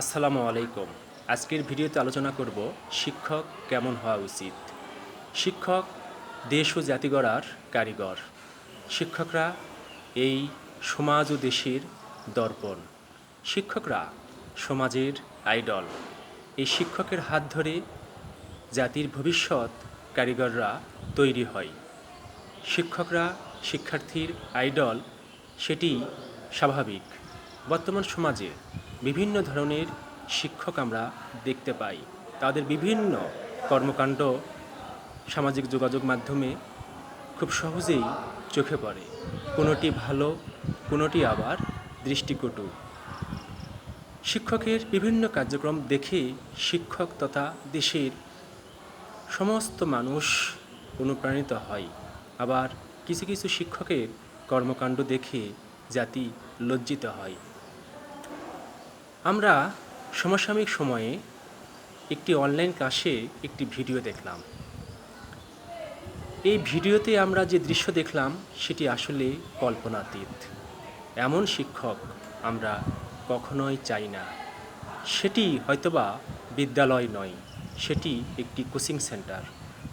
আসসালামু আলাইকুম। আজকের ভিডিওতে আলোচনা করব শিক্ষক কেমন হওয়া উচিত? শিক্ষক দেশ ও জাতি গড়ার কারিগর। শিক্ষকরা এই সমাজ ও দেশের দর্পণ। শিক্ষকরা সমাজের আইডল। এই শিক্ষকের হাত ধরে জাতির ভবিষ্যৎ কারিগররা তৈরি হয়। শিক্ষকরা শিক্ষার্থীর আইডল, সেটি স্বাভাবিক। বর্তমান সমাজে বিভিন্ন ধরনের শিক্ষক আমরা দেখতে পাই। তাদের বিভিন্ন কর্মকাণ্ড সামাজিক যোগাযোগ মাধ্যমে খুব সহজেই চোখে পড়ে। কোনোটি ভালো, কোনোটি আবার দৃষ্টিকটু। শিক্ষকের বিভিন্ন কার্যক্রম দেখে শিক্ষক তথা দেশের সমস্ত মানুষ অনুপ্রাণিত হয়। আবার কিছু কিছু শিক্ষকের কর্মকাণ্ড দেখে জাতি লজ্জিত হয়। আমরা সমসাময়িক সময়ে একটি অনলাইন ক্লাসে একটি ভিডিও দেখলাম। এই ভিডিওতে আমরা যে দৃশ্য দেখলাম, সেটি আসলে কল্পনাতীত। এমন শিক্ষক আমরা কখনোই চাই না। সেটি হয়তোবা বিদ্যালয় নয়, সেটি একটি কোচিং সেন্টার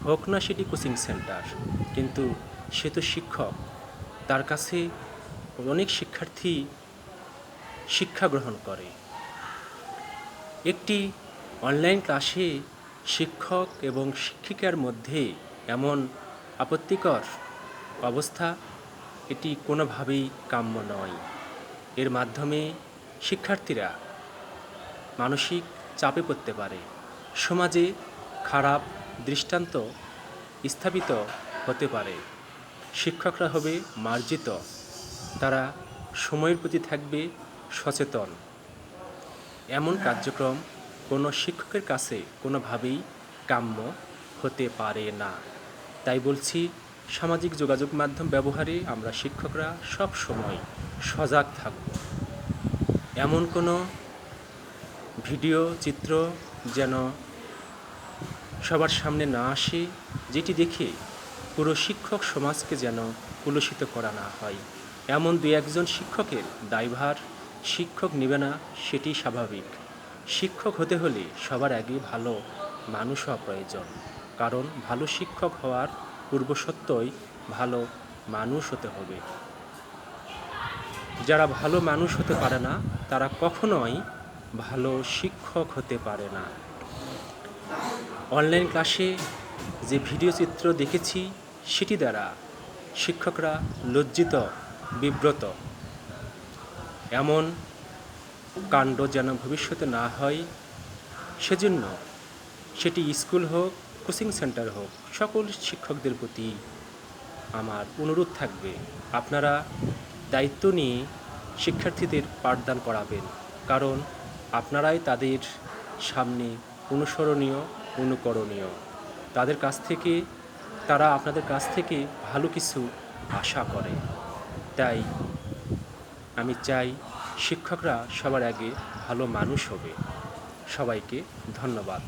হোক না সেটি কোচিং সেন্টার কিন্তু সে তো শিক্ষক। তার কাছে অনেক শিক্ষার্থী শিক্ষা গ্রহণ করে। একটি অনলাইন ক্লাসে শিক্ষক এবং শিক্ষিকার মধ্যে এমন আপত্তিকর অবস্থা এটি কোনোভাবেই কাম্য নয়। এর মাধ্যমে শিক্ষার্থীরা মানসিক চাপে পড়তে পারে। সমাজে খারাপ দৃষ্টান্ত স্থাপিত হতে পারে। শিক্ষকরা হবে মার্জিত। তারা সময়ের প্রতি থাকবে সচেতন। এমন কার্যক্রম কোনো শিক্ষকের কাছে কোনোভাবেই কাম্য হতে পারে না। তাই বলছি, সামাজিক যোগাযোগ মাধ্যম ব্যবহারে আমরা শিক্ষকরা সব সময় সজাগ থাকব। এমন কোনো ভিডিও, চিত্র যেন সবার সামনে না আসে, যেটি দেখে পুরো শিক্ষক সমাজকে যেন কুলসিত করা না হয়। এমন দু একজন শিক্ষকের দায়ভার শিক্ষক নেবে না, সেটি স্বাভাবিক। শিক্ষক হতে হলে সবার আগে ভালো মানুষ হওয়া প্রয়োজন। কারণ ভালো শিক্ষক হওয়ার পূর্বসত্ত্বই ভালো মানুষ হতে হবে। যারা ভালো মানুষ হতে পারে না, তারা কখনোই ভালো শিক্ষক হতে পারে না। অনলাইন ক্লাসে যে ভিডিও চিত্র দেখেছি, সেটি দ্বারা শিক্ষকরা লজ্জিত, বিব্রত। এমন কাণ্ড যেন ভবিষ্যতে না হয়, সেজন্য সেটি স্কুল হোক, কোচিং সেন্টার হোক, সকল শিক্ষকদের প্রতি আমার অনুরোধ থাকবে। আপনারা দায়িত্ব নিয়ে শিক্ষার্থীদের পাঠদান করাবেন, কারণ আপনারাই তাদের সামনে অনুসরণীয়, অনুকরণীয়। তাদের কাছ থেকে, তারা আপনাদের কাছ থেকে ভালো কিছু আশা করে। তাই আমি চাই শিক্ষকরা সবার আগে ভালো মানুষ হবে। সবাইকে ধন্যবাদ।